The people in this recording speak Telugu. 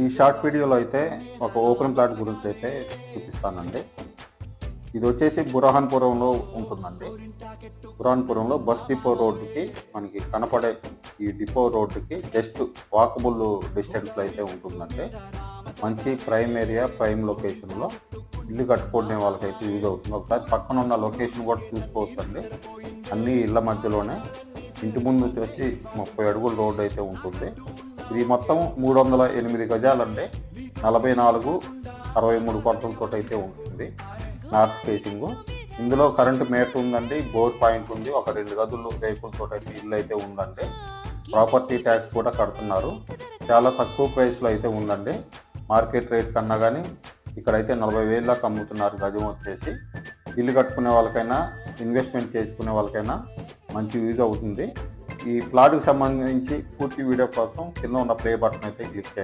ఈ షార్ట్ వీడియోలో అయితే ఒక ఓపెన్ ప్లాట్ గురించి అయితే చూపిస్తానండి. ఇది వచ్చేసి బురహాన్పురంలో ఉంటుందండి. బురహాన్పురంలో బస్ డిపో రోడ్డుకి మనకి కనపడే ఈ డిపో రోడ్డుకి జస్ట్ వాకబుల్ డిస్టెన్స్లో అయితే ఉంటుందండి. మంచి ప్రైమ్ ఏరియా ప్రైమ్ లొకేషన్లో ఇల్లు కట్టుకునే వాళ్ళకైతే యూజ్ అవుతుంది. ఒకసారి పక్కన ఉన్న లొకేషన్ కూడా చూసుకోవచ్చండి. అన్ని ఇళ్ళ మధ్యలోనే ఇంటి ముందు వచ్చేసి ముప్పై అడుగుల రోడ్డు అయితే ఉంటుంది. ఇది మొత్తం మూడు వందల ఎనిమిది గజాలండి. నలభై నాలుగు అరవై మూడు కొలతలతో అయితే ఉంటుంది. నార్త్ ఫేసింగ్ ఇందులో కరెంట్ మేట్ ఉందండి. బోర్ పాయింట్ ఉంది. ఒక రెండు గదులు రేకులతో అయితే ఇల్లు అయితే ఉందండి. ప్రాపర్టీ ట్యాక్స్ కూడా కడుతున్నారు. చాలా తక్కువ ప్రైస్లో అయితే ఉందండి. మార్కెట్ రేట్ కన్నా కానీ ఇక్కడైతే నలభై వేలకు అమ్ముతున్నారు గజం వచ్చేసి. ఇల్లు కట్టుకునే వాళ్ళకైనా ఇన్వెస్ట్మెంట్ చేసుకునే వాళ్ళకైనా మంచి యూజ్ అవుతుంది. ఈ ప్లాట్కి సంబంధించి పూర్తి వీడియో కోసం కింద ఉన్న ప్లే బటన్ అయితే క్లిక్ చేయండి.